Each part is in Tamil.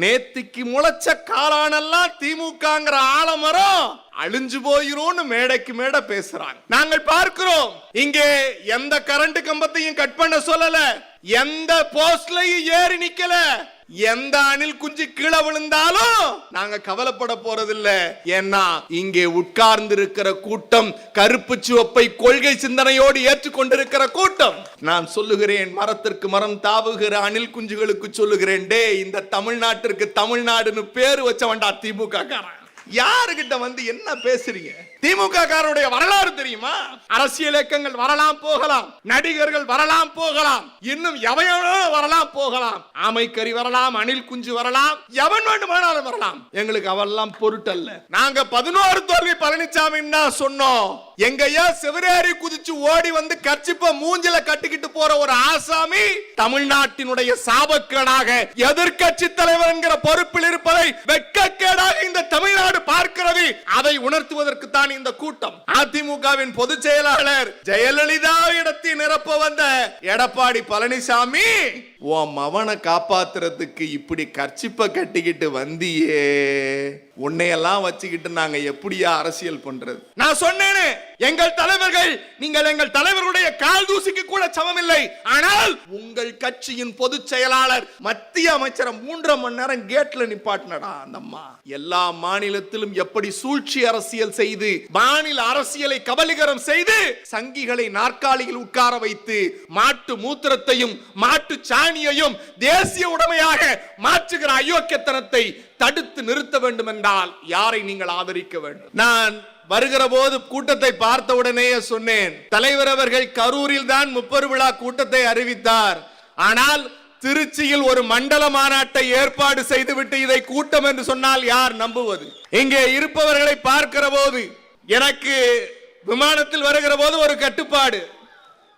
நேத்திக்கு முளைச்ச காளானெல்லாம் திமுகங்கிற ஆலமரம் அழிஞ்சு போயிரும்னு மேடைக்கு மேடை பேசுறாங்க. நாங்கள் பார்க்கிறோம். இங்கே எந்த கரண்ட் கம்பத்தையும் கட் பண்ண சொல்லல. எந்த போஸ்ட்லயும் ஏறி நிக்கல. எந்த அணில் குஞ்சு கீழே விழுந்தாலும் நாங்க கவலைப்பட போறதில்ல. ஏன்னா இங்கே உட்கார்ந்து இருக்கிற கூட்டம் கருப்பு சிவப்பை கொள்கை சிந்தனையோடு ஏற்றுக்கொண்டிருக்கிற கூட்டம். நான் சொல்லுகிறேன் மரத்திற்கு மரம் தாவுகிற அணில் குஞ்சுகளுக்கு சொல்லுகிறேன் டே இந்த தமிழ்நாட்டிற்கு தமிழ்நாடுன்னு பேரு வச்சவன்டா திமுக காரன் யாருகிட்ட வந்து என்ன பேசுறீங்க? திமுக காரனுடைய வரலாறு தெரியுமா? அரசியல் இயக்கங்கள் வரலாம் போகலாம். நடிகர்கள் வரலாம் போகலாம். இன்னும் எவையோ வரலாம் போகலாம். ஆமைக்கறி வரலாம் அணில் குஞ்சு வரலாம் எவன் வேண்டுமானாலும் வரலாம். எங்களுக்கு அவெல்லாம் பொருட்டல்ல. நாங்க பதினோரு தோல்வி பழனிசாமி சொன்னோம். எங்கய்யா சிவரேறி குதிச்சு ஓடி வந்து கர்ச்சிப்ப மூஞ்சில கட்டிக்கிட்டு போற ஒரு ஆசாமி தமிழ்நாட்டினுடைய சாபக்கேடாக எதிர்கட்சி தலைவர் என்கிற பொறுப்பில் இருப்பதை வெட்கக்கேடாக இந்த தமிழ்நாடு பார்க்கிறது. அதை உணர்த்துவதற்கு தான் இந்த கூட்டம். அதிமுகவின் பொதுச் செயலாளர் ஜெயலலிதா இடத்தை நிரப்ப வந்த எடப்பாடி பழனிசாமி உன் மவனை காப்பாத்துறதுக்கு இப்படி கர்ச்சிப்ப கட்டிக்கிட்டு வந்தியே. உன்னையெல்லாம் வச்சுக்கிட்டு நாங்க எப்படியா அரசியல் பண்றது? நான் சொன்னேனே எங்கள் தலைவர்கள் நீங்கள் எங்கள் தலைவருடைய கால் தூசிக்கு கூட சமமில்லை. ஆனால் உங்கள் கட்சியின் பொதுச் செயலாளர் மத்திய அமைச்சரை மூன்றரை மணி நேரம் கேட்ல நிப்பாட்டினடா அந்த அம்மா. எல்லா மாநிலத்திலும் எப்படி சூழ்ச்சி அரசியல் செய்து மாநில அரசியலை கபலீகரம் செய்து சங்கிகளை நாற்காலியில் உட்கார வைத்து மாட்டு மூத்திரத்தையும் மாட்டு சாணியையும் தேசிய உடைமையாக மாற்றுகிற அயோக்கியத்தனத்தை தடுத்து நிறுத்த வேண்டும் என்றால் யாரை நீங்கள் ஆதரிக்க வேண்டும்? நான் வருகிற போது கூட்டத்தை பார்த்த உடனேயே சொன்னேன் தலைவர் அவர்கள் கரூரில் தான் முப்பது விழா கூட்டத்தை அறிவித்தார். ஆனால் திருச்சியில் ஒரு மண்டல மாநாட்டை ஏற்பாடு செய்துவிட்டு இதை கூட்டம் என்று சொன்னால் யார் நம்புவது? இங்கே இருப்பவர்களை பார்க்கிற போது எனக்கு விமானத்தில் வருகிற போது ஒரு கட்டுப்பாடு.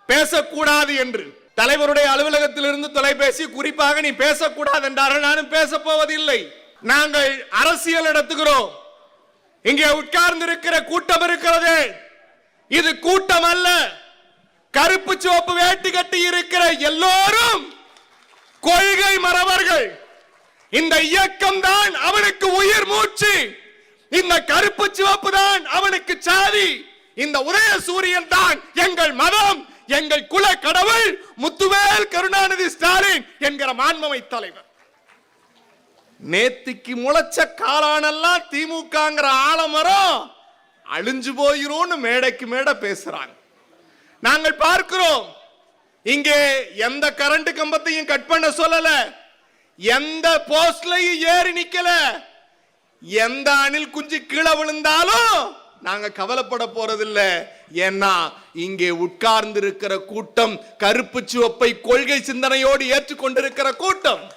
பேசக்கூடாது என்று. தலைவருடைய அலுவலகத்திலிருந்து தொலைபேசி குறிப்பாக நீ பேசக்கூடாது என்றார்கள். நானும் பேச போவதில்லை. நாங்கள் அரசியல் நடத்துகிறோம். இங்கே உட்கார்ந்து இருக்கிற கூட்டம் இருக்கிறது. இது கூட்டம் அல்ல. கருப்பு சிவப்பு வேட்டி கட்டி இருக்கிற எல்லோரும் கொள்கை மறவர்கள். இந்த இயக்கம் தான் அவனுக்கு உயிர் மூச்சு. இந்த கருப்பு சிவப்பு தான் அவனுக்கு சாதி இந்த உதய சூரியன் தான் எங்கள் மதம் எங்கள் குல கடவுள் முத்துவேல் கருணாநிதி ஸ்டாலின் என்கிற மாண்பமை தலைவர். நேத்திக்கு முளைச்ச காளானெல்லாம் திமுகங்கிற ஆலமரம் அழிஞ்சு போயிரும்னு மேடைக்கு மேடை பேசுறாங்க. நாங்கள் பார்க்கிறோம். இங்கே எந்த கரண்ட் கம்பத்தையும் கட் பண்ண சொல்லல. எந்த போஸ்ட்லையும் ஏறி நிக்கல. எந்த அணில் குஞ்சு கீழே விழுந்தாலும் நாங்க கவலைப்பட போறதில்ல. ஏன்னா இங்கே உட்கார்ந்து இருக்கிற கூட்டம் கருப்பு சிவப்பை கொள்கை சிந்தனையோடு ஏற்றுக்கொண்டிருக்கிற கூட்டம்.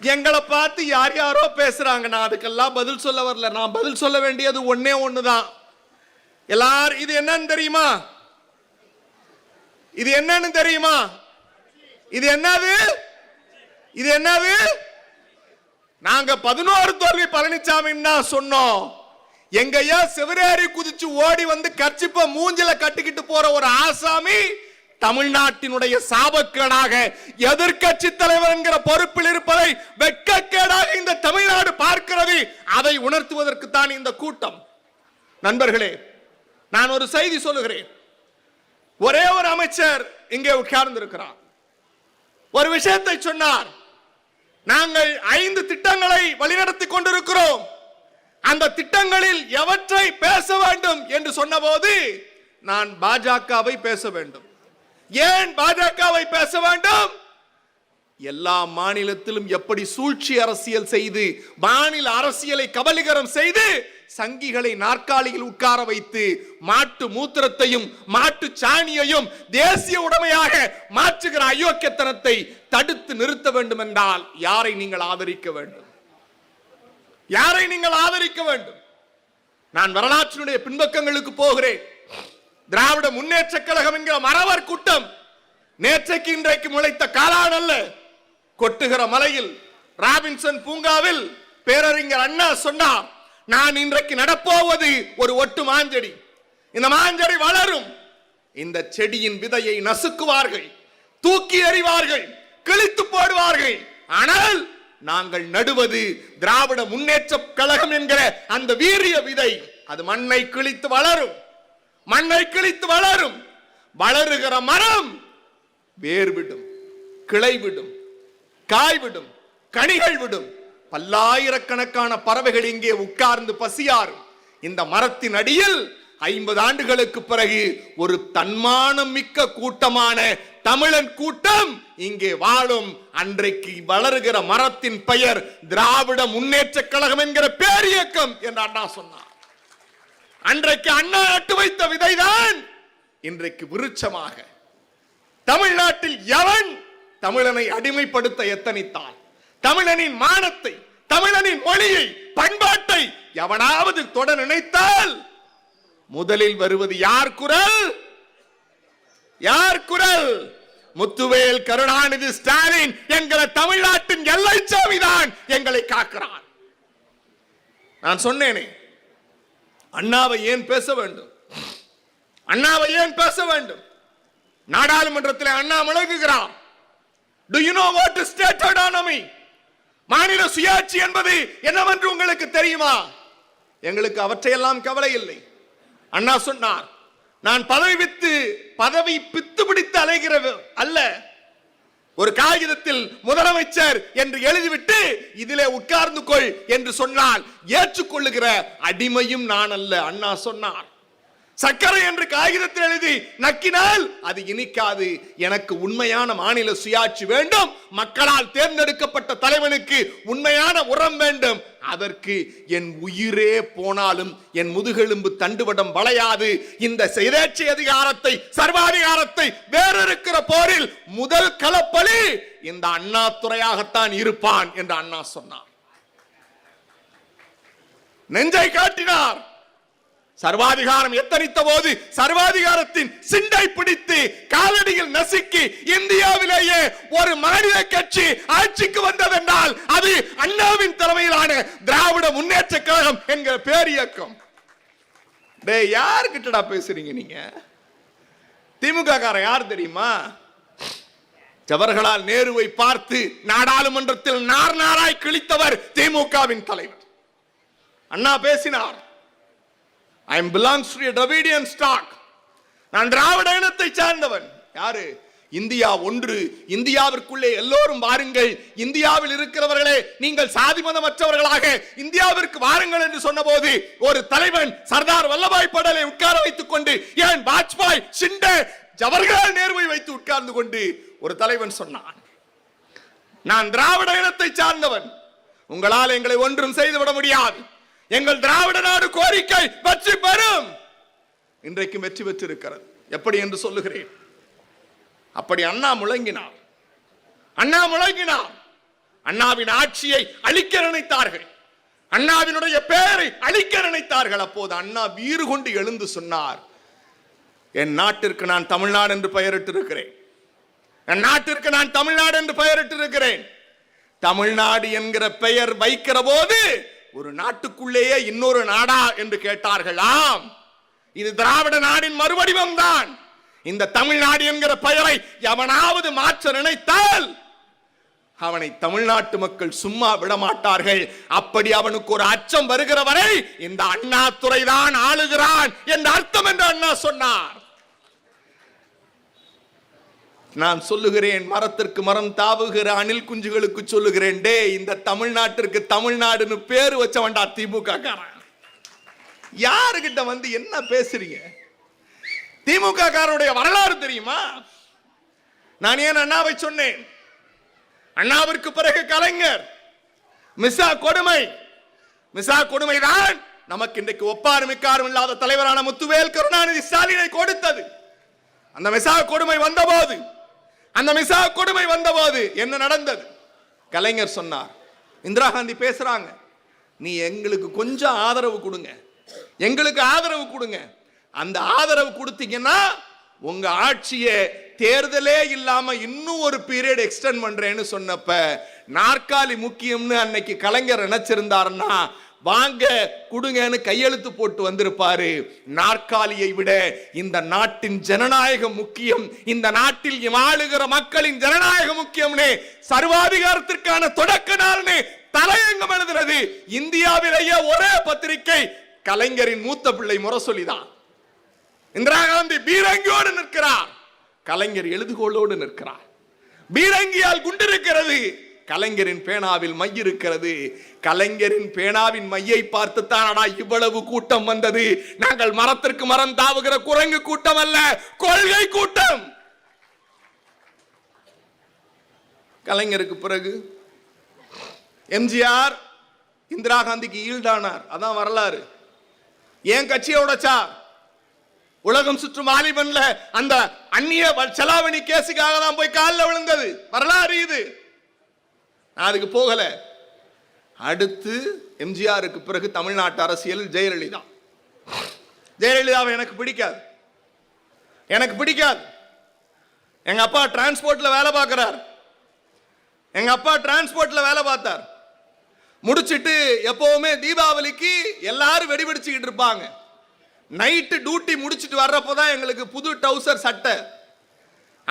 எங்களை பார்த்து யார் யாரோ பேசுறாங்க. நான் அதுக்கெல்லாம் பதில் சொல்ல வரல. நான் பதில் சொல்ல வேண்டியது ஒன்னே ஒண்ணுதான். எல்லாரும் இது என்னன்னு தெரியுமா? இது என்னன்னு தெரியுமா? இது என்னது? இது என்னது? நாங்க பதினோரு தோல்வி பழனிசாமின்னா சொன்னோம். எங்கய்யா சிவரேறி குதிச்சு ஓடி வந்து கர்ச்சிப்ப மூஞ்சில கட்டிக்கிட்டு போற ஒரு ஆசாமி தமிழ்நாட்டினுடைய சாபக்கேடாக எதிர்க்கட்சி தலைவர் என்கிற பொறுப்பில் இருப்பதை வெட்கக்கேடாக இந்த தமிழ்நாடு பார்க்கிறது. அதை உணர்த்துவதற்கு தான் இந்த கூட்டம். நண்பர்களே நான் ஒரு செய்தி சொல்லுகிறேன். ஒரே ஒரு அமைச்சர் இங்கே உட்கார்ந்து இருக்கிறார் ஒரு விஷயத்தை சொன்னார். நாங்கள் ஐந்து திட்டங்களை வழிநடத்தி கொண்டிருக்கிறோம். அந்த திட்டங்களில் எவற்றை பேச வேண்டும் என்று சொன்னபோது நான் பாஜகவை பேச வேண்டும். ஏன் பாஜகவை பேச வேண்டும்? எல்லா மாநிலத்திலும் எப்படி சூழ்ச்சி அரசியல் செய்து மாநில அரசியலை கபலிகரம் செய்து சங்கிகளை நாற்காலியில் உட்கார வைத்து மாட்டு மூத்திரத்தையும் மாட்டு சாணியையும் தேசிய உடைமையாக மாற்றுகிற அயோக்கியத்தனத்தை தடுத்து நிறுத்த வேண்டும் என்றால் யாரை நீங்கள் ஆதரிக்க வேண்டும்? யாரை நீங்கள் ஆதரிக்க வேண்டும்? நான் வரலாற்றினுடைய பின்பக்கங்களுக்கு போகிறேன். திராவிட முன்னேற்ற கழகம் என்கிற மறவர் கூட்டம் நேற்றைக்கு இன்றைக்கு முளைத்த காலான் அல்ல கொட்டுகிற மலையில் ராபின்சன் பூங்காவில் பேரறிஞர் அண்ணா சொன்னார் நான் இன்றைக்கு நடப்போவது ஒரு ஒட்டு மாஞ்செடி. இந்த மாஞ்செடி வளரும். இந்த செடியின் விதையை நசுக்குவார்கள் தூக்கி எறிவார்கள். கிழித்து போடுவார்கள். ஆனால் நாங்கள் நடுவது திராவிட முன்னேற்ற கழகம் என்கிற அந்த வீரிய விதை. அது மண்ணை கிழித்து வளரும். மண்ணை கிழித்து வளரும். வளருகிற மரம் வேர் விடும் கிளை விடும் காய் விடும் கனிகள் விடும். பல்லாயிரக்கணக்கான பறவைகள் இங்கே உட்கார்ந்து பசியாரும் இந்த மரத்தின் அடியில் ஐம்பது ஆண்டுகளுக்கு பிறகு ஒரு தன்மானம் மிக்க கூட்டமான தமிழன் கூட்டம் இங்கே வாழும் அன்றைக்கு வளருகிற மரத்தின் பெயர் திராவிட முன்னேற்ற கழகம் என்கிற பேரியக்கம் என்று அண்ணா சொன்னார். அன்றைக்கு அண்ணா நட்டு வைத்த விதைதான் இன்றைக்கு விருட்சமாக. தமிழ்நாட்டில் எவன் தமிழனை அடிமைப்படுத்த எத்தனித்தான்? தமிழனின் மானத்தை தமிழனின் மொழியை பண்பாட்டை எவனாவது தொட நினைத்தால் முதலில் வருவது யார் குரல்? யார் குரல்? முத்துவேல் கருணாநிதி ஸ்டாலின் எங்களை தமிழ்நாட்டின் எல்லை சாமிதான் எங்களை காக்கிறான் நான் சொன்னேனே அண்ணாவை ஏன் பேச வேண்டும்? அண்ணாவை ஏன் பேச வேண்டும்? நாடாளுமன்றத்தில் Anna முழங்குகிறான் do you know what is state autonomy? மாநில சுயாட்சி என்பது என்னவென்று உங்களுக்கு தெரியுமா? எங்களுக்கு அவற்றையெல்லாம் கவலை இல்லை. அண்ணா சொன்னார் நான் பதவி வித்து பதவி பித்து பிடித்து அலைகிற அல்ல. ஒரு காகிதத்தில் முதலமைச்சர் என்று எழுதிவிட்டு இதிலே உட்கார்ந்து கொள் என்று சொன்னால் ஏற்றுக்கொள்ளுகிற அடிமையும் நான் அல்ல அண்ணா சொன்னார். சர்க்கரை என்று காகிதத்தில் எழுதி நக்கினால் அது இனிக்காது. எனக்கு உண்மையான மாநில சுயாட்சி வேண்டும். மக்களால் தேர்ந்தெடுக்கப்பட்ட தலைவனுக்கு உண்மையான உரம் வேண்டும். அதற்கு என் உயிரே போனாலும் என் முதுகெலும்பு தண்டுவடம் வளையாது. இந்த செயலேட்சி அதிகாரத்தை சர்வாதிகாரத்தை வேறிருக்கிற போரில் முதல் களப்பலி இந்த அண்ணா துறையாகத்தான் இருப்பான் என்று அண்ணா சொன்னார் நெஞ்சை காட்டினார். சர்வாதிகாரம் எத்தனித்த போது சர்வாதிகாரத்தின் சிண்டை பிடித்து காலடியில் நசுக்கி இந்தியாவிலேயே ஒரு மாநில கட்சி ஆட்சிக்கு வந்ததென்றால் அது அண்ணாவின் தலைமையிலான திராவிட முன்னேற்ற கழகம் என்கிற பேரியக்கம். டேய் யாருக்கிட்டடா பேசுறீங்க நீங்க? திமுக காரன் யார் தெரியுமா? ஜவஹர்லால் நேருவை பார்த்து நாடாளுமன்றத்தில் நார் நாராய் கிழித்தவர் திமுகவின் தலைவர். அண்ணா பேசினார். I belongs to Dravidian stock நான் திராவிட இனத்தை சார்ந்தவன். யாரு? இந்தியா ஒன்று. இந்தியாவிற்குள்ளே எல்லோரும் வாருங்கள். இந்தியாவில் இருக்கிறவர்களே நீங்கள் சாதி மதமற்றவர்களாக இந்தியாவிற்கு வாருங்கள் என்று சொன்னபோது ஒரு தலைவன் சர்தார் வல்லபாய் படலை உட்கார வைத்துக் கொண்டு ஏன் வாஜ்பாய் சிண்டே ஜவஹர்லால் நேருவை வைத்து உட்கார்ந்து கொண்டு? ஒரு தலைவன் சொன்னான். நான் திராவிட இனத்தை சார்ந்தவன். உங்களால் எங்களை ஒன்றும் செய்துவிட முடியாது. எங்கள் திராவிட நாடு கோரிக்கை வெற்றி பெறும். இன்றைக்கும் வெற்றி பெற்றிருக்கிறது. எப்படி என்று சொல்லுகிறேன். அப்படி அண்ணா முழங்கினார். அண்ணா முழங்கினார். அண்ணாவின் ஆட்சியை அழிக்க நினைத்தார்கள். அண்ணாவினுடைய பெயரை அழிக்க நினைத்தார்கள். அப்போது அண்ணா வீறு கொண்டு எழுந்து சொன்னார். என் நாட்டிற்கு நான் தமிழ்நாடு என்று பெயரிட்டு இருக்கிறேன் என் நாட்டிற்கு நான் தமிழ்நாடு என்று பெயரிட்டு இருக்கிறேன் தமிழ்நாடு என்கிற பெயர் வைக்கிற போது ஒரு நாட்டுக்குள்ளேயே இன்னொரு நாடா என்று கேட்டார்களாம். இது திராவிட நாடின் மறுவடிவம் தான். இந்த தமிழ்நாடு என்கிற பெயரை எவனாவது மாற்ற நினைத்தால் அவனை தமிழ்நாட்டு மக்கள் சும்மா விடமாட்டார்கள். அப்படி அவனுக்கு ஒரு அச்சம் வருகிற வரை இந்த அண்ணா துறைதான் ஆளுகிறான் என்ற அர்த்தம் என்று அண்ணா சொன்னார். நான் சொல்லுகிறேன் மரத்திற்கு மரம் தாவுகிற அணில் குஞ்சுகளுக்கு சொல்லுகிறேன் டே இந்த தமிழ்நாட்டிற்கு தமிழ்நாடுன்னு பேர் வச்சவன்டா திமுக காரன் யாருகிட்ட வந்து என்ன பேசுறீங்க? திமுக காரருடைய வரலாறு தெரியுமா? நான் ஏன் அண்ணாவை சொன்னேன்? அண்ணாவிற்கு பிறகு கலைஞர் மிசா கொடுமை. மிசா கொடுமைதான் நமக்கு இன்றைக்கு ஒப்பாரும் மிக்காரும் இல்லாத தலைவரான முத்துவேல் கருணாநிதி ஸ்டாலினை கொடுத்தது. அந்த மிசா கொடுமை வந்தபோது அந்த மிசா கொடுமை வந்தபோது என்ன நடந்தது? கலைஞர் சொன்னார் இந்திரா காந்தி பேசுறாங்க. நீ எங்களுக்கு கொஞ்சம் ஆதரவு கொடுங்க. எங்களுக்கு ஆதரவு கொடுங்க. அந்த ஆதரவு கொடுத்தீங்கன்னா உங்க ஆட்சியை தேர்தலே இல்லாம இன்னும் ஒரு பீரியட் எக்ஸ்டெண்ட் பண்றேன்னு சொன்னப்ப நாற்காலி முக்கியம்னு அன்னைக்கு கலைஞர் நினைச்சிருந்தாருன்னா வாங்க குடுங்கன்னு கையெழுத்து போட்டு வந்திருப்பாரு. நாற்காலியை விட இந்த நாட்டின் ஜனநாயகம் முக்கியம். இந்த நாட்டில் ஆளுகிற மக்களின் ஜனநாயகம் முக்கியம்னு சர்வாதிகாரத்திற்கான தொடக்க நாள்னு தலையங்கம் எழுதுறது. இந்தியாவிலேயே ஒரே பத்திரிகை கலைஞரின் மூத்த பிள்ளை முரசொலிதான். இந்திரா காந்தி பீரங்கியோடு நிற்கிறார். கலைஞர் எழுதுகோளோடு நிற்கிறார். பீரங்கியால் குண்டிருக்கிறது. கலைஞரின் பேனாவில் மை இருக்கிறது. கலைஞரின் பேனாவின் மையை பார்த்துத்தான் இவ்வளவு கூட்டம் வந்தது. நாங்கள் மரத்திற்கு மரம் தாவுகிற குரங்கு கூட்டம் அல்ல கொள்கை கூட்டம். கலைஞருக்கு பிறகு எம்ஜிஆர் இந்திரா காந்திக்கு ஈல்டானார். அதான் வரலாறு. ஏன் கட்சியை உடைச்சா உலகம் சுற்றும் வாலிபன்ல அந்த அந்நிய வ- செலாவணி கேஸுக்காக தான் போய் காலில் விழுந்தது. வரலாறு இது. நான் அதுக்கு போகலை. அடுத்து எம்ஜிஆருக்கு பிறகு தமிழ்நாட்டு அரசியல் ஜெயலலிதா. ஜெயலலிதாவை எனக்கு பிடிக்காது. எனக்கு பிடிக்காது. எங்கள் அப்பா டிரான்ஸ்போர்ட்டில் வேலை பார்க்குறார். எங்கள் அப்பா டிரான்ஸ்போர்ட்டில் வேலை பார்த்தார். முடிச்சுட்டு எப்போவுமே தீபாவளிக்கு எல்லாரும் வெடி வெடிச்சுக்கிட்டு இருப்பாங்க. நைட்டு டியூட்டி முடிச்சிட்டு வர்றப்போ தான் எங்களுக்கு புது டவுசர் சட்டை.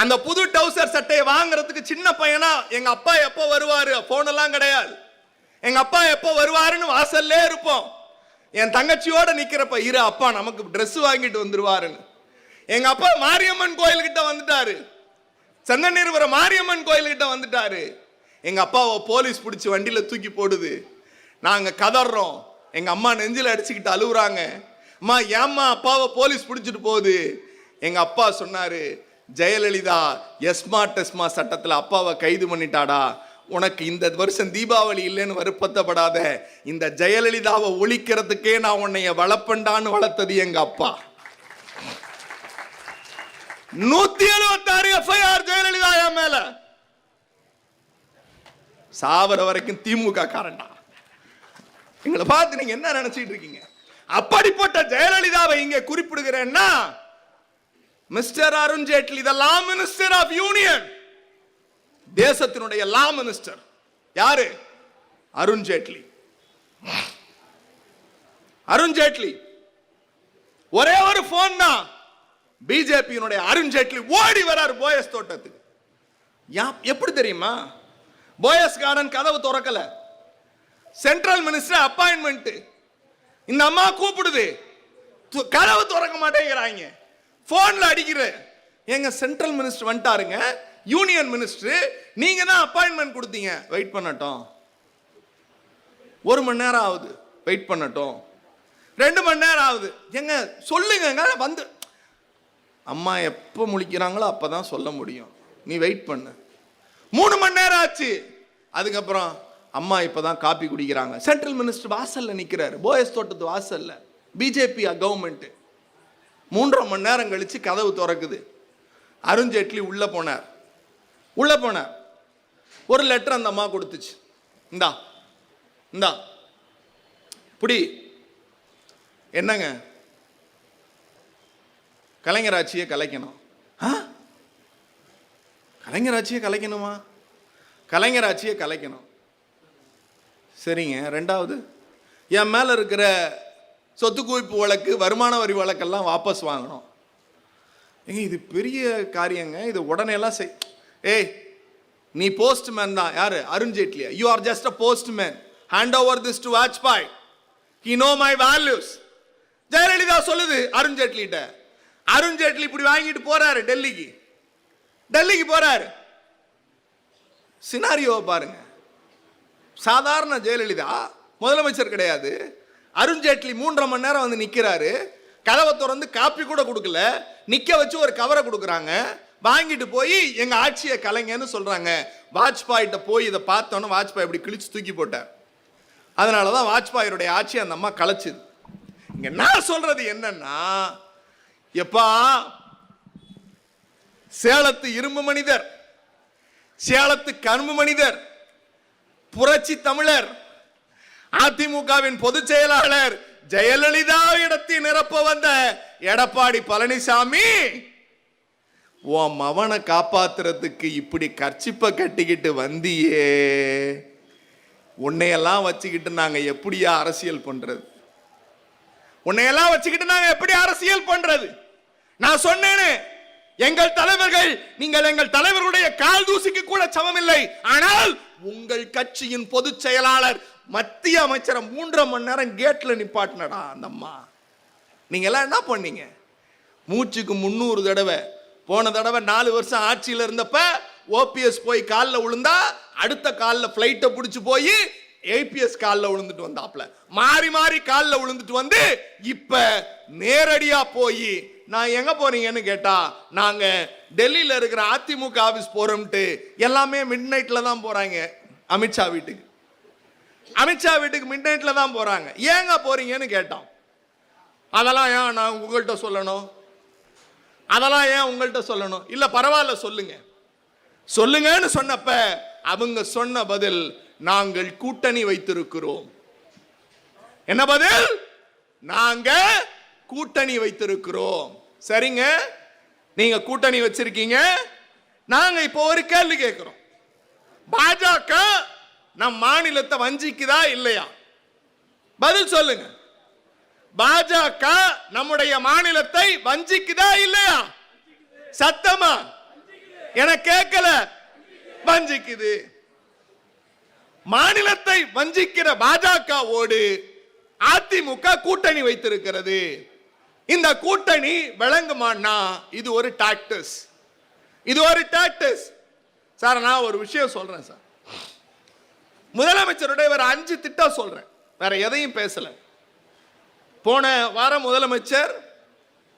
அந்த புது டவுசர் சட்டையை வாங்குறதுக்கு சின்ன பையனா எங்க அப்பா எப்போ வருவாரு? போன் எல்லாம் கிடையாது. எங்க அப்பா எப்போ வருவாருன்னு வாசல்லே இருப்போம். என் தங்கச்சியோட நிக்கிறப்ப இரு அப்பா நமக்கு ட்ரெஸ் வாங்கிட்டு வந்துருவாருன்னு. எங்க அப்பா மாரியம்மன் கோயில்கிட்ட வந்துட்டாரு. செந்தநீர்வர மாரியம்மன் கோயில்கிட்ட வந்துட்டாரு. எங்க அப்பாவை போலீஸ் பிடிச்சி வண்டியில தூக்கி போடுது. நாங்க கதறோம் எங்க அம்மா நெஞ்சில் அடிச்சுக்கிட்டு அழுவுறாங்க. அம்மா ஏம்மா அப்பாவை போலீஸ் பிடிச்சிட்டு போகுது? எங்க அப்பா சொன்னாரு ஜெயலலிதா எஸ்மா டெஸ்மா சட்டத்துல அப்பாவை கைது பண்ணிட்டாடா. உனக்கு இந்த வருஷம் தீபாவளி இல்லைன்னு வருப்பத்தப்படாத இந்த ஜெயலலிதாவை ஒழிக்கிறதுக்கே நான் உன்னைய வளப்பண்டான்னு வளர்த்தது எங்க அப்பா. நூத்தி எழுபத்தாறு எஃப்ஐஆர் ஜெயலலிதா என் மேல. சாவர வரைக்கும் திமுக காரண்டா எங்களை பார்த்து நீங்க என்ன நினைச்சிட்டு இருக்கீங்க? அப்படிப்பட்ட ஜெயலலிதாவை இங்க குறிப்பிடுகிறேன்னா mister Arun Jaitley the law minister of union தேசத்தினுடைய லா மினிஸ்டர் யாரு? அருண் ஜேட்லி அருண் ஜேட்லி ஒரே ஒரு போன் தான். பிஜேபியினுடைய அருண் ஜேட்லி ஓடி வராரு போயஸ் தோட்டத்துக்கு. யா- எப்படி தெரியுமா? போயஸ் கார்டன் கதவு திறக்கல. சென்ட்ரல் மினிஸ்டர் அப்பாயின்மெண்ட் இந்த அம்மா கூப்பிடுது. கதவு திறக்க மாட்டேங்கிறாங்க. ஃபோனில் அடிக்கிற. எங்க சென்ட்ரல் மினிஸ்டர் வந்துட்டாருங்க. யூனியன் மினிஸ்டர் நீங்க தான் அப்பாயின்மெண்ட் கொடுத்தீங்க. வெயிட் பண்ணட்டும். ஒரு மணி நேரம் ஆகுது. வெயிட் பண்ணட்டும். ரெண்டு மணி நேரம் ஆகுது. எங்க சொல்லுங்க வந்து அம்மா எப்போ முழிக்கிறாங்களோ அப்போ தான் சொல்ல முடியும். நீ வெயிட் பண்ணு. மூணு மணி நேரம் ஆச்சு. அதுக்கப்புறம் அம்மா இப்போ தான் காப்பி குடிக்கிறாங்க. சென்ட்ரல் மினிஸ்டர் வாசலில் நிற்கிறாரு போயஸ் தோட்டத்து வாசல்ல. பிஜேபி கவர்மெண்ட்டு மூன்றரை மணி நேரம் கழிச்சு கதவு திறக்குது. அருண் உள்ளே போனார். உள்ளே போனார். ஒரு லெட்டர் அந்த அம்மா கொடுத்துச்சு. இந்தா இந்தா. புடி. என்னங்க? கலைஞர் ஆட்சியை கலைக்கணும். ஆ? கலைஞர் ஆட்சியை கலைக்கணுமா? கலைஞராட்சியை கலைக்கணும். சரிங்க ரெண்டாவது. என் மேலே இருக்கிற சொத்து குவிப்பு வழக்கு வருமான வரி வழக்கெல்லாம் வாபஸ் வாங்கணும். ஏங்க இது பெரிய காரியங்க. இது உடனே எல்லாம் செய் ஏய் நீ போஸ்ட்மேன் தான். யாரு? அருண்ஜேட்லியா you are just a postman hand over this to Vajpayee he know my values Jayalalitha சொல்லுது அருண்ஜேட்லிட்ட அருண்ஜேட்லி அருண் ஜேட்லி இப்படி வாங்கிட்டு போறாரு டெல்லிக்கு. டெல்லிக்கு போறாரு. சினாரியோவை பாருங்க. சாதாரண ஜெயலலிதா முதலமைச்சர் கிடையாது. அருண் ஜேட்லி மூன்றரை மணி நேரம் வந்து நிற்கிறாரு கதவை திறந்து காப்பி கூட கொடுக்கல. நிற்க வச்சு ஒரு கவரை கொடுக்குறாங்க. வாங்கிட்டு போய் எங்கள் ஆட்சியை கலைங்கன்னு சொல்கிறாங்க வாஜ்பாயிட்ட போய் இதை பார்த்தோன்னு வாஜ்பாய் இப்படி கிழிச்சு தூக்கி போட்டார். அதனால தான் வாஜ்பாயினுடைய ஆட்சி அந்த அம்மா கலைச்சிது. இங்கே நான் சொல்கிறது என்னன்னா எப்பா சேலத்து இரும்பு மனிதர் சேலத்து கரும்பு மனிதர் புரட்சி தமிழர் அதிமுகவின் பொதுச் செயலாளர் ஜெயலலிதா இடத்தை நிரப்ப வந்த எடப்பாடி பழனிசாமி உன் மவனை காப்பாத்துறதுக்கு இப்படி கர்ச்சிப்பை கட்டிக்கிட்டு வந்தியே. உன்னையெல்லாம் வச்சுக்கிட்டு நாங்க எப்படியா அரசியல் பண்றது? உன்னையெல்லாம் வச்சுக்கிட்டு நாங்க எப்படி அரசியல் பண்றது? நான் சொன்னேனே எங்கள் தலைவர்கள் நீங்கள் எங்கள் தலைவருடைய கால் தூசிக்கு கூட சமமில்லை. ஆனால் உங்கள் கட்சியின் பொதுச் செயலாளர் மத்திய அமைச்சரை மூன்றரை மணி நேரம் கேட்டில் நிப்பாட்டினடா அந்த அம்மா. நீங்கள்லாம் என்ன பண்ணீங்க? மூச்சுக்கு முந்நூறு தடவை. போன தடவை நாலு வருஷம் ஆட்சியில் இருந்தப்ப ஓபிஎஸ் போய் காலில் விழுந்தா அடுத்த காலில் ஃப்ளைட்டை பிடிச்சி போய் ஏபிஎஸ் காலில் விழுந்துட்டு வந்தாப்ல. மாறி மாறி காலில் விழுந்துட்டு வந்து இப்போ நேரடியாக போய் நான் எங்க போறீங்கன்னு கேட்டா நாங்க டெல்லியில இருக்கிற அதிமுக ஆபீஸ் போறோம்ட்டு எல்லாமே மிட் நைட்ல தான் போறாங்க அமித்ஷா வீட்டுக்கு. அமித்ஷா வீட்டுக்கு மிட் நைட்டில் தான் போறாங்க. ஏங்க போறீங்கன்னு கேட்டோம் அதெல்லாம் ஏன் நான் உங்கள்கிட்ட சொல்லணும்? அதெல்லாம் ஏன் உங்கள்கிட்ட சொல்லணும்? இல்ல பரவாயில்ல சொல்லுங்க. சொல்லுங்கன்னு சொன்னப்ப அவங்க சொன்ன பதில் நாங்கள் கூட்டணி வைத்திருக்கிறோம். என்ன பதில்? நாங்க கூட்டணி வைத்திருக்கிறோம். சரிங்க? நீங்க கூட்டணி வச்சிருக்கீங்க? நாங்க இப்போ ஒரு கேள்வி கேட்கிறோம் பாஜக நம் மாநிலத்தை வஞ்சிக்குதா இல்லையா? பதில் சொல்லுங்க. பாஜக நம்முடைய மாநிலத்தை வஞ்சிக்குதா இல்லையா? சத்தமா? என கேட்கல. வஞ்சிக்குது. மாநிலத்தை வஞ்சிக்கிற பாஜகவோடு அதிமுக கூட்டணி வைத்திருக்கிறது. இந்த கூட்டணி விளங்குமான்னா இது ஒரு டாக்டிஸ். இது ஒரு டாக்டிஸ். சார் நான் ஒரு விஷயம் சொல்றேன் சார். முதலமைச்சருடைய வேற அஞ்சு திட்டம் சொல்றேன். வேற எதையும் பேசல. போன வாரம் முதலமைச்சர்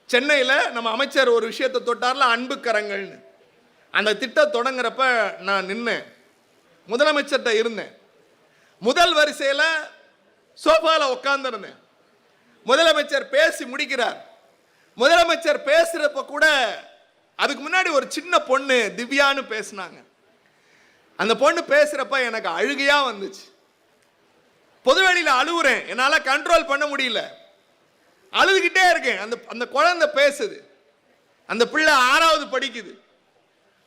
சென்னையில் நம்ம அமைச்சர் ஒரு விஷயத்தை தொட்டார்ல அன்பு கரங்கள்னு. அந்த திட்டம் தொடங்குறப்ப நான் நின்னேன். முதலமைச்சர்கிட்ட இருந்தேன். முதல் வரிசையில் சோஃபாவில் உட்காந்துருந்தேன் முதலமைச்சர் பேசி முடிக்கிறார். முதலமைச்சர் பேசுகிறப்ப கூட அதுக்கு முன்னாடி ஒரு சின்ன பொண்ணு திவ்யான்னு பேசினாங்க. அந்த பொண்ணு பேசுகிறப்ப எனக்கு அழுகையாக வந்துச்சு. பொதுவெளியில் அழுகுறேன் என்னால் கண்ட்ரோல் பண்ண முடியல. அழுதுகிட்டே இருக்கேன். அந்த அந்த குழந்தை பேசுது. அந்த பிள்ளை ஆறாவது படிக்குது.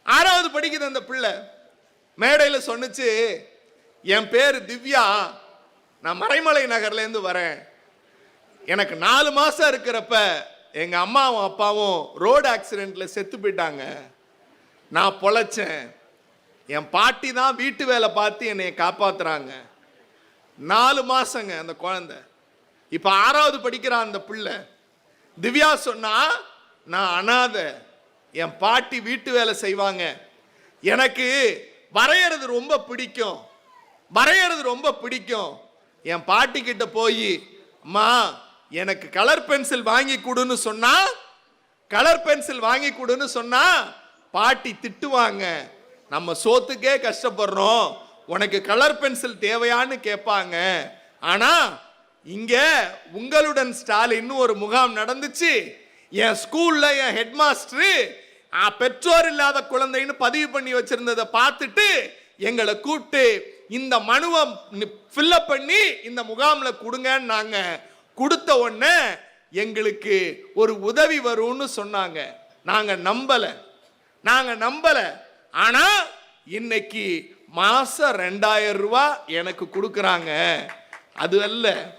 ஆறாவது படிக்குது அந்த பிள்ளை. மேடையில் சொன்னுச்சு என் பேர் திவ்யா. நான் மறைமலை நகர்லேருந்து வரேன். எனக்கு நாலு மாதம் இருக்கிறப்ப எங்கள் அம்மாவும் அப்பாவும் ரோடு ஆக்சிடெண்ட்டில் செத்து போயிட்டாங்க. நான் பொழைச்சேன். என் பாட்டி தான் வீட்டு வேலை பார்த்து என்னை காப்பாத்துறாங்க. நாலு மாசங்க அந்த குழந்தை. இப்போ ஆறாவது படிக்கிற அந்த பிள்ளை. திவ்யா சொன்னா நான் அனாதை. என் பாட்டி வீட்டு வேலை செய்வாங்க. எனக்கு வரையறது ரொம்ப பிடிக்கும். வரையறது ரொம்ப பிடிக்கும். என் பாட்டி கிட்ட போய் அம்மா எனக்கு கலர் பென்சில் வாங்கி கொடுன்னு சொன்னா கலர் பென்சில் வாங்கி கொடுன்னு சொன்னா பாட்டி திட்டுவாங்க. நம்ம சோத்துக்கே கஷ்டப்படுறோம். உனக்கு கலர் பென்சில் தேவையான்னு கேட்பாங்க. ஆனா இங்க உங்களுடன் ஸ்டாலின் ஒரு முகாம் நடந்துச்சு. என் ஸ்கூல்ல என் ஹெட் மாஸ்டர் பெற்றோர் இல்லாத குழந்தைன்னு பதிவு பண்ணி வச்சிருந்ததை பார்த்துட்டு எங்களை கூப்பிட்டு இந்த மனுவை ஃபில்லப் பண்ணி இந்த முகாமில் கொடுங்கன்னு நாங்கள் கொடுத்த உடனே எங்களுக்கு ஒரு உதவி வரும்னு சொன்னாங்க. நாங்கள் நம்பலை. நாங்கள் நம்பலை. ஆனா இன்னைக்கு மாசம் ரெண்டாயிரம் ரூபா எனக்கு கொடுக்குறாங்க. அது அல்ல.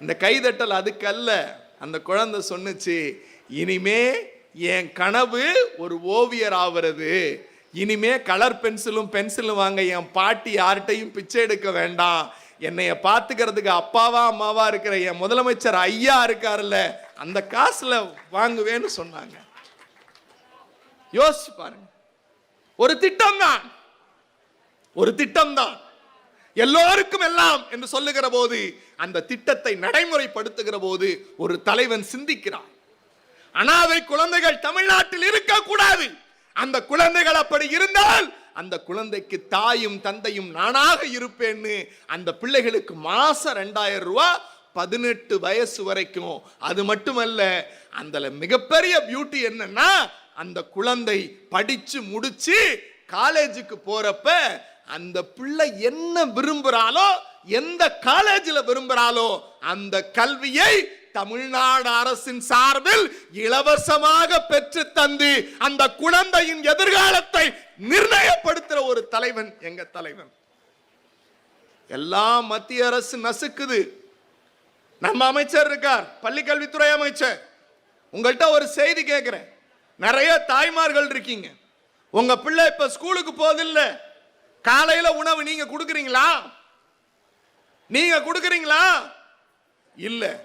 இந்த கைதட்டல் அதுக்கு அல்ல அந்த குழந்தை சொன்னுச்சு இனிமே என் கனவு ஒரு ஓவியர் ஆவறது. இனிமே கலர் பென்சிலும் பென்சிலும் வாங்க என் பாட்டி யார்கிட்டையும் பிச்சை எடுக்க வேண்டாம். என்னைய பார்த்துக்கிறதுக்கு அப்பாவா அம்மாவா இருக்கிற என் முதலமைச்சர் ஐயா இருக்காருல்ல அந்த காசுல வாங்குவேன்னு சொன்னாங்க. யோசிச்சு பாருங்க. ஒரு திட்டம் தான் ஒரு திட்டம் தான் எல்லோருக்கும் எல்லாம் என்று சொல்லுகிற போது அந்த திட்டத்தை நடைமுறைப்படுத்துகிற போது ஒரு தலைவன் சிந்திக்கிறான். அனாதை குழந்தைகள் தமிழ்நாட்டில் இருக்கக்கூடாது. அந்த குழந்தைகள் அப்படி இருந்தால் அந்த குழந்தைக்கு தாயும் தந்தையும் நானாக இருப்பேன்னு அந்த பிள்ளைகளுக்கு மாசம் ரெண்டாயிரம் ரூபா பதினெட்டு வயசு வரைக்கும். அது மட்டுமல்ல அந்த மிகப்பெரிய பியூட்டி என்னன்னா அந்த குழந்தை படிச்சு முடிச்சு காலேஜுக்கு போறப்ப அந்த பிள்ளை என்ன விரும்புறாளோ எந்த காலேஜில் விரும்புகிறாலோ அந்த கல்வியை தமிழ்நாடு அரசின் சார்பில் இலவசமாக பெற்று தந்து அந்த குழந்தையின் எதிர்காலத்தை நிர்ணயப்படுத்துகிற ஒரு தலைவன் எங்க தலைவன்? எல்லாம் மத்திய அரசு நசுக்குது. நம்ம அமைச்சர் இருக்கார் பள்ளிக்கல்வித்துறை அமைச்சர். உங்கள்கிட்ட ஒரு செய்தி கேட்கிறேன் நிறைய தாய்மார்கள் இருக்கீங்க. உங்க பிள்ளை இப்ப ஸ்கூலுக்கு போதில்ல. காலையில உணவு நீங்க கொடுக்குறீங்களா? நீங்க கொடுக்குறீங்களா? இல்ல.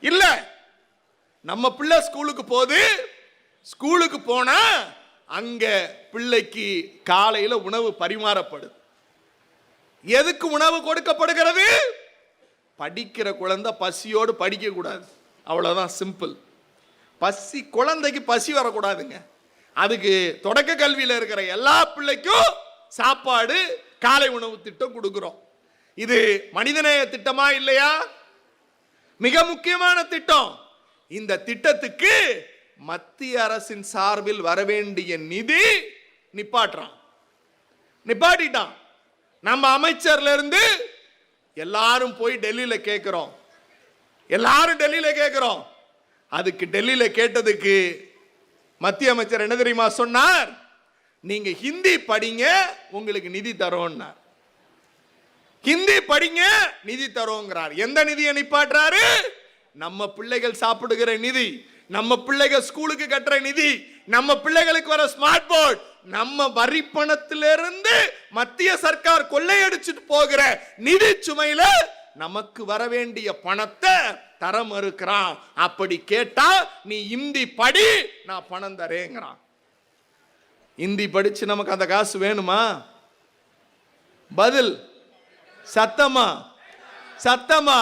இல்ல. நம்ம பிள்ளை ஸ்கூலுக்கு போகுது ஸ்கூலுக்கு போனா அங்க பிள்ளைக்கு காலையில உணவு பரிமாறப்படுது. எதுக்கு உணவு கொடுக்கப்படுகிறது? படிக்கிற குழந்தை பசியோடு படிக்க கூடாது அவ்வளவுதான் சிம்பிள். பசி குழந்தைக்கு பசி வரக்கூடாதுங்க. அதுக்கு தொடக்க கல்வியில் இருக்கிற எல்லா பிள்ளைக்கும் சாப்பாடு காலை உணவு திட்டம் கொடுக்குறோம். இது மனிதநேய திட்டமா இல்லையா? மிக முக்கியமான திட்டம். இந்த திட்டத்துக்கு மத்திய அரசின் சார்பில் வரவேண்டிய நிதி நிப்பாட்டுறான். நிப்பாட்டிட்டான். நம்ம அமைச்சர்ல இருந்து எல்லாரும் போய் டெல்லியில கேட்கிறோம் எல்லாரும் டெல்லியில கேட்கிறோம் அதுக்கு டெல்லியில் கேட்டதுக்கு மத்திய அமைச்சர் என்ன தெரியுமா சொன்னார்? நீங்க ஹிந்தி படிங்க உங்களுக்கு நிதி தரோம்னார் ஹிந்தி படிங்க நிதி தரோங்கிறார். எந்த நிதியை நிப்பாட்டுறாரு? நம்ம பிள்ளைகள் சாப்பிடுகிற நிதி நம்ம பிள்ளைகள் ஸ்கூலுக்கு கட்டுற நிதி நம்ம பிள்ளைகளுக்கு வர ஸ்மார்ட் போர்டு நம்ம வரி பணத்திலிருந்து மத்திய சர்க்கார் கொள்ளையடிச்சிட்டு போகிற நிதி சுமையில நமக்கு வர வேண்டிய பணத்தை தர மறுக்கிறான். அப்படி கேட்டா நீ இந்தி படி நான் பணம் தரேங்கிறான். இந்தி படிச்சு நமக்கு அந்த காசு வேணுமா? பதில் சத்தமா? சத்தமா?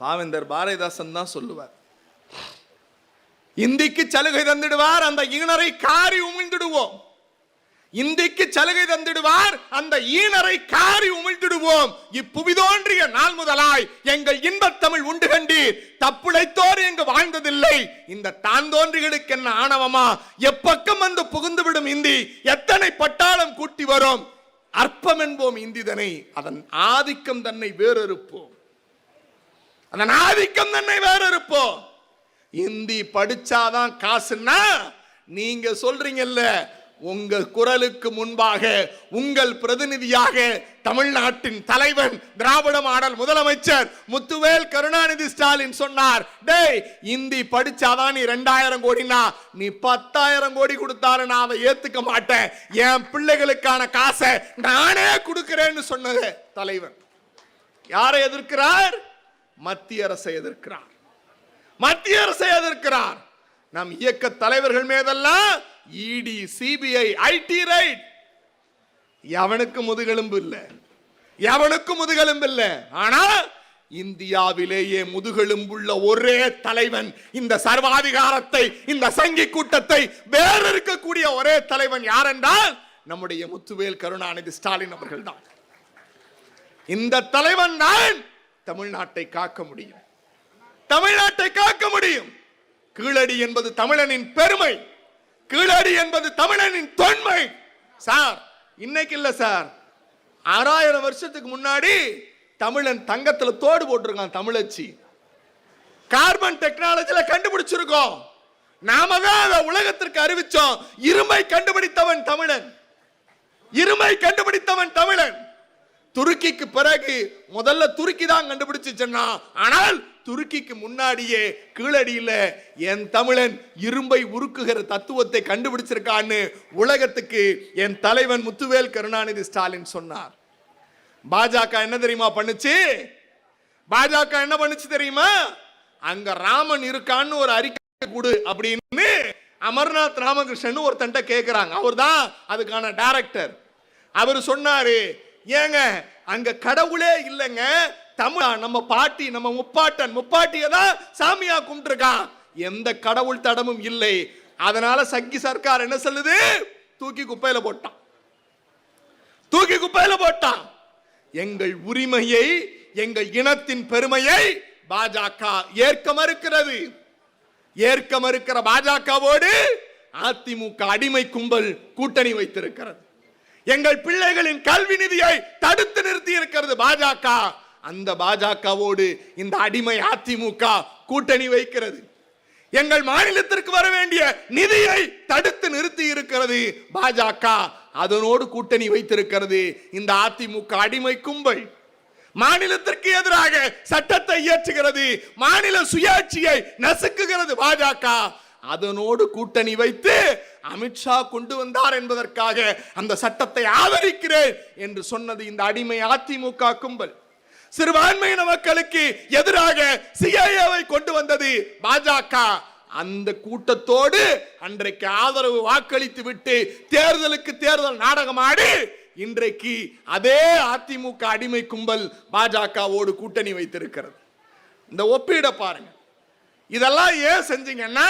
பாவேந்தர் பாரதிதாசன் தான் சொல்லுவார். இந்திக்கு சலுகை தந்துடுவார் அந்த ஈனரை காரி உமிழ்ந்துடுவோம். இந்திக்கு சலுகை தந்திடுவார். அந்த ஈனரை காரி உமிழ்த்திடுவோம். இப்புவி தோன்றிய நாள் முதலாய் எங்கள் இன்பத் தமிழ் உண்டு கண்டீர். தப்புழைத்தோர் எங்கு வாழ்ந்ததில்லை. இந்த தான் தோன்றிகளுக்கு என்ன ஆணவமா? எப்பக்கம் வந்து புகுந்து விடும் இந்தி? எத்தனை பட்டாளம் கூட்டி வரும்? அற்பம் என்போம் இந்திதனை. அதன் ஆதிக்கம் தன்னை வேறறுப்போம். அதன் ஆதிக்கம் தன்னை வேறறுப்போம். இந்தி படிச்சாதான் காசுன்னா நீங்க சொல்றீங்கல்ல உங்க குரலுக்கு முன்பாக உங்கள் பிரதிநிதியாக தமிழ்நாட்டின் தலைவன் திராவிட மாடல் முதலமைச்சர் முத்துவேல் கருணாநிதி ஸ்டாலின் சொன்னார். டேய் இந்தி படிச்சாதான் நீ ரெண்டாயிரம் கோடினா நீ பத்தாயிரம் கோடி கொடுத்தாரு நான் அதை ஏத்துக்க மாட்டேன். என் பிள்ளைகளுக்கான காசை நானே கொடுக்கிறேன்னு சொன்னது தலைவன். யாரை எதிர்க்கிறார்? மத்திய அரசை எதிர்க்கிறார். மத்திய அரசை எதிர்க்கிறார். நம் இயக்க தலைவர்கள் மீதெல்லாம் இடி சிபிஐ ஐடி ரைட் எவனுக்கு முதுகெலும்பு இல்லை? எவனுக்கு முதுகெலும்பு இல்லை? ஆனா இந்தியாவிலேயே முதுகெலும்புள்ள ஒரே தலைவன் இந்த சர்வாதிகாரத்தை இந்த சங்கி கூட்டத்தை வேறு இருக்கக்கூடிய ஒரே தலைவன் யார் என்றால் நம்முடைய முத்துவேல் கருணாநிதி ஸ்டாலின் அவர்கள் தான் இந்த தலைவன் தான் தமிழ்நாட்டை காக்க முடியும். தமிழ்நாட்டை காக்க முடியும். கீழடி என்பது தமிழனின் பெருமை. கீழடி என்பது தமிழனின் தொன்மை. சார் இன்னைக்கு இல்ல சார். ஆறாயிரம் வருஷத்துக்கு முன்னாடி தமிழன் தங்கத்துல தோடு போட்டிருக்கான் தமிழச்சி. கார்பன் டெக்னாலஜியில் கண்டுபிடிச்சிருக்கோம். நாம தான் அதை உலகத்திற்கு அறிவிச்சோம். இருமை கண்டுபிடித்தவன் தமிழன். இருமை கண்டுபிடித்தவன் தமிழன். துருக்கிக்கு பிறகு முதல்ல துருக்கி தான் கண்டுபிடிச்சுச்சுன்னா ஆனால் துருக்கிக்கு முன்னாடியே கீழடியில என் தமிழன் இரும்பை உருக்குகிற தத்துவத்தை கண்டுபிடிச்சிருக்கான்னு உலகத்துக்கு என் தலைவன் முத்துவேல் கருணாநிதி ஸ்டாலின் சொன்னார். பாஜக என்ன தெரியுமா பண்ணுச்சு? பாஜக என்ன பண்ணுச்சு தெரியுமா? அங்க ராமன் இருக்கான்னு ஒரு அறிக்கை கொடு அப்படின்னு அமர்நாத் ராமகிருஷ்ணன் ஒருத்தன்ட்ட கேட்கிறாங்க அவர் தான் அதுக்கான டைரக்டர். அவர் சொன்னாரு ஏங்க அங்க கடவுளே இல்லைங்க. தமிழா நம்ம பாட்டி நம்ம முப்பாட்டன். முப்பாட்டியை தான் சாமியா கும்பிட்டுருக்கான் எந்த கடவுள் தடமும் இல்லை. அதனால சக்கி சர்க்கார் என்ன சொல்லுது? தூக்கி குப்பையில போட்டான். தூக்கி குப்பையில போட்டான். எங்கள் உரிமையை எங்கள் இனத்தின் பெருமையை பாஜக ஏற்க மறுக்கிறது. ஏற்க மறுக்கிற பாஜகவோடு அதிமுக அடிமை கும்பல் கூட்டணி வைத்திருக்கிறது. எங்கள் பிள்ளைகளின் கல்வி நிதியை தடுத்து நிறுத்தி இருக்கிறது பாஜக. அந்த பாஜகவோடு இந்த அடிமை அதிமுக கூட்டணி வைக்கிறது. எங்கள் மாநிலத்திற்கு வர வேண்டிய நிதியை தடுத்து நிறுத்தி இருக்கிறது பாஜக. அதனோடு கூட்டணி வைத்திருக்கிறது இந்த அதிமுக அடிமை கும்பல். மாநிலத்திற்கு எதிராக சட்டத்தை இயற்றுகிறது மாநில சுயாட்சியை நசுக்குகிறது பாஜக. அதனோடு கூட்டணி வைத்து அமித்ஷா கொண்டு வந்தார் என்பதற்காக அந்த சட்டத்தை ஆதரிக்கிறேன் என்று சொன்னது இந்த அடிமை அதிமுக கும்பல். சிறுபான்மையின மக்களுக்கு எதிராக சிஐஏவை கொண்டு வந்தது பாஜக. அந்த கூட்டத்தோடு அன்றைக்கு ஆதரவு வாக்களித்து விட்டு தேர்தலுக்கு தேர்தல் நாடகமாடி இன்றைக்கு அதே அதிமுக அடிமை கும்பல் பாஜகவோடு கூட்டணி வைத்திருக்கிறது. இந்த ஒப்பீட பாருங்க. இதெல்லாம் ஏன் செஞ்சீங்கன்னா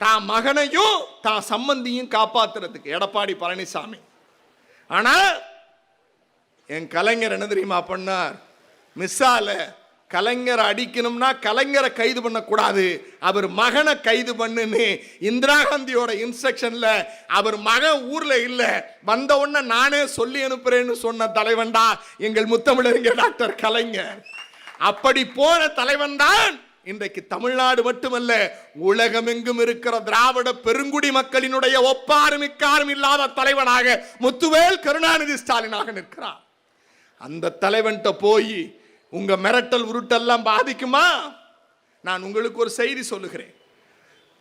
தான் மகனையும் தான் சம்பந்தியும் காப்பாத்துறதுக்கு எடப்பாடி பழனிசாமி. ஆனா என் கலைஞர் என்ன தெரியுமா பண்ணார்? மிஸ்ஸால கலைஞரை அடிக்கணும்னா கலைஞரை கைது பண்ணக்கூடாது. அவர் மகனை கைது பண்ணுன்னு இந்திரா காந்தியோட இன்ஸ்ட்ரக்ஷனில் அவர் மகன் ஊரில் இல்லை. வந்த உடனே நானே சொல்லி அனுப்புறேன்னு சொன்ன தலைவன்டா எங்கள் முத்தமிழறிஞர் டாக்டர் கலைஞர். அப்படி போன தலைவன் தான் இன்றைக்கு தமிழ்நாடு மட்டுமல்ல உலகமெங்கும் இருக்கிற திராவிட பெருங்குடி மக்களினுடைய ஒப்பாரும் இக்காரும் இல்லாத தலைவனாக முத்துவேல் கருணாநிதி ஸ்டாலினாக நிற்கிறார். அந்த தலைவன்கிட்ட போய் உங்கள் மிரட்டல் உருட்டெல்லாம் பாதிக்குமா? நான் உங்களுக்கு ஒரு செய்தி சொல்லுகிறேன்.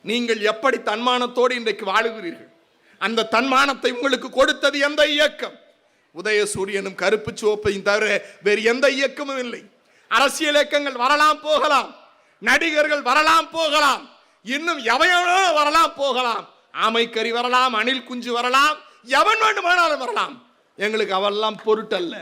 நீங்கள் எப்படி தன்மானத்தோடு இன்றைக்கு வாழுகிறீர்கள்? அந்த தன்மானத்தை உங்களுக்கு கொடுத்தது எந்த இயக்கம்? உதயசூரியனும் கருப்பு சிவப்பையும் தவிர வேறு எந்த இயக்கமும் இல்லை. அரசியல் இயக்கங்கள் வரலாம் போகலாம். நடிகர்கள் வரலாம் போகலாம். இன்னும் எவையோ வரலாம் போகலாம். ஆமைக்கறி வரலாம் அணில் குஞ்சு வரலாம் எவன் வேண்டுமானாலும் வரலாம். எங்களுக்கு அவெல்லாம் பொருட்டல்ல.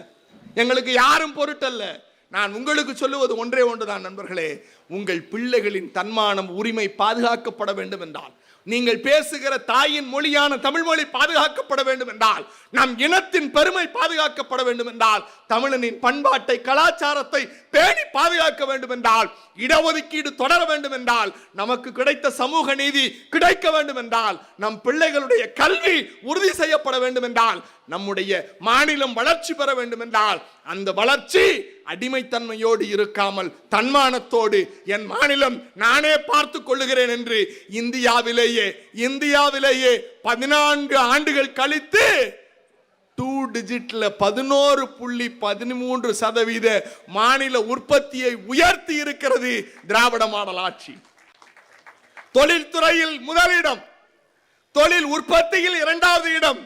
எங்களுக்கு யாரும் பொருட்டல்ல. நான் உங்களுக்கு சொல்லுவது ஒன்றே ஒன்றுதான் நண்பர்களே. உங்கள் பிள்ளைகளின் தன்மானம் உரிமை பாதுகாக்கப்பட வேண்டும் என்றால் நீங்கள் பேசுகிற தாயின் மொழியான தமிழ் மொழி பாதுகாக்கப்பட வேண்டும் என்றால் நம் இனத்தின் பெருமை பாதுகாக்கப்பட வேண்டும் என்றால் தமிழனின் பண்பாட்டை கலாச்சாரத்தை பேணி பாதுகாக்க வேண்டும் என்றால் இடஒதுக்கீடு தொடர வேண்டும் என்றால் நமக்கு கிடைத்த சமூக நீதி கிடைக்க வேண்டும் என்றால் நம் பிள்ளைகளுடைய கல்வி உறுதி செய்யப்பட வேண்டும் என்றால் நம்முடைய மாநிலம் வளர்ச்சி பெற வேண்டும் என்றால் அந்த வளர்ச்சி அடிமைத்தன்மையோடு இருக்காமல் தன்மானத்தோடு என் மாநிலம் நானே பார்த்து கொள்ளுகிறேன் என்று இந்தியாவிலேயே இந்தியாவிலேயே பதினான்கு ஆண்டுகள் கழித்து டூ டிஜிட்ல பதினோரு புள்ளி பதிமூன்று சதவீத மாநில உற்பத்தியை உயர்த்தி இருக்கிறது திராவிட மாடல் ஆட்சி. தொழில்துறையில் முதலிடம் தொழில் உற்பத்தியில் இரண்டாவது இடம்.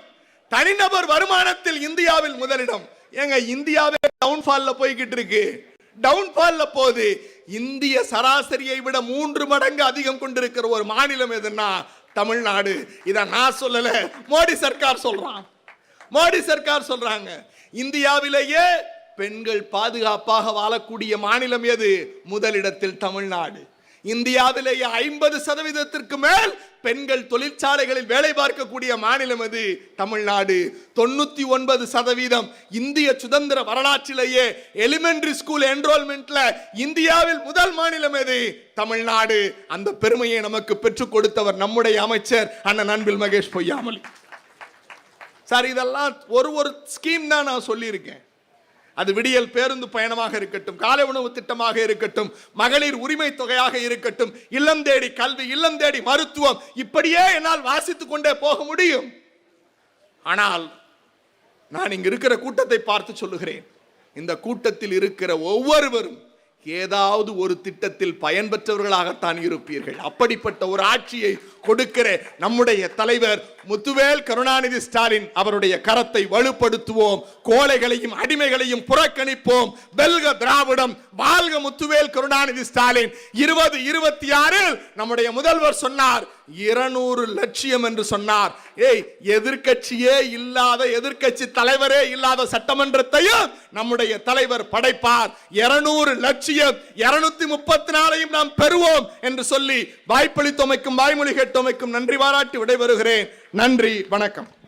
தனிநபர் வருமானத்தில் இந்தியாவில் முதலிடம். ஏங்க இந்தியாவே டவுன்ஃபால்ல போய்கிட்டு இருக்கு. டவுன்ஃபால்ல போது இந்திய சராசரியை விட மூன்று மடங்கு அதிகம் கொண்டிருக்கிற ஒரு மாநிலம் எதுன்னா தமிழ்நாடு. இதை நான் சொல்லல. மோடி சர்க்கார் சொல்றான். மோடி சர்க்கார் சொல்றாங்க. இந்தியாவிலேயே பெண்கள் பாதுகாப்பாக வாழக்கூடிய மாநிலம் எது? முதலிடத்தில் தமிழ்நாடு. இந்தியாவிலேயே ஐம்பது சதவீதத்திற்கு மேல் பெண்கள் தொழிற்சாலைகளில் வேலை பார்க்கக்கூடிய மாநிலம் அது தமிழ்நாடு. தொண்ணூத்தி ஒன்பது சதவீதம் இந்திய சுதந்திர வரலாற்றிலேயே எலிமெண்டரி ஸ்கூல் என்ரோல்மெண்ட்ல இந்தியாவில் முதல் மாநிலம் எது? தமிழ்நாடு. அந்த பெருமையை நமக்கு பெற்றுக் கொடுத்தவர் நம்முடைய அமைச்சர் அண்ணன் அன்பில் மகேஷ் பொய்யாமலி சார் இதெல்லாம் ஒரு ஒரு ஸ்கீம் தான் நான் சொல்லியிருக்கேன். அது விடியல் பேருந்து பயணமாக இருக்கட்டும் காலை உணவு திட்டமாக இருக்கட்டும் மகளிர் உரிமை தொகையாக இருக்கட்டும் இல்லம் தேடி கல்வி இல்லம் தேடி மருத்துவம் இப்படியே என்னால் வாசித்துக் கொண்டே போக முடியும். ஆனால் நான் இங்கு இருக்கிற கூட்டத்தை பார்த்து சொல்லுகிறேன். இந்த கூட்டத்தில் இருக்கிற ஒவ்வொருவரும் ஏதாவது ஒரு திட்டத்தில் பயன்பெற்றவர்களாகத்தான் இருப்பீர்கள். அப்படிப்பட்ட ஒரு ஆட்சியை கொடுக்கிற நம்முடைய தலைவர் முத்துவேல் கருணாநிதி ஸ்டாலின் அவருடைய கரத்தை வலுப்படுத்துவோம் கோழைகளையும் அடிமைகளையும் புறக்கணிப்போம். வெல்க திராவிடம் வாழ்க முத்துவேல் கருணாநிதி ஸ்டாலின். இருபது இருபத்தி ஆறில் நம்முடைய முதல்வர் சொன்னார் இருநூறு லட்சியம் என்று சொன்னார். ஏய் எதிர்க்கட்சியே இல்லாத எதிர்கட்சி தலைவரே இல்லாத சட்டமன்றத்தையும் நம்முடைய தலைவர் படைப்பார். இருநூறு லட்சியம் இருநூத்தி முப்பத்தி நாலையும் நாம் பெறுவோம் என்று சொல்லி வாய்ப்பளித்தமைக்கும் வாய்மொழி கேட்டமைக்கும் நன்றி பாராட்டி விடைபெறுகிறேன். நன்றி வணக்கம்.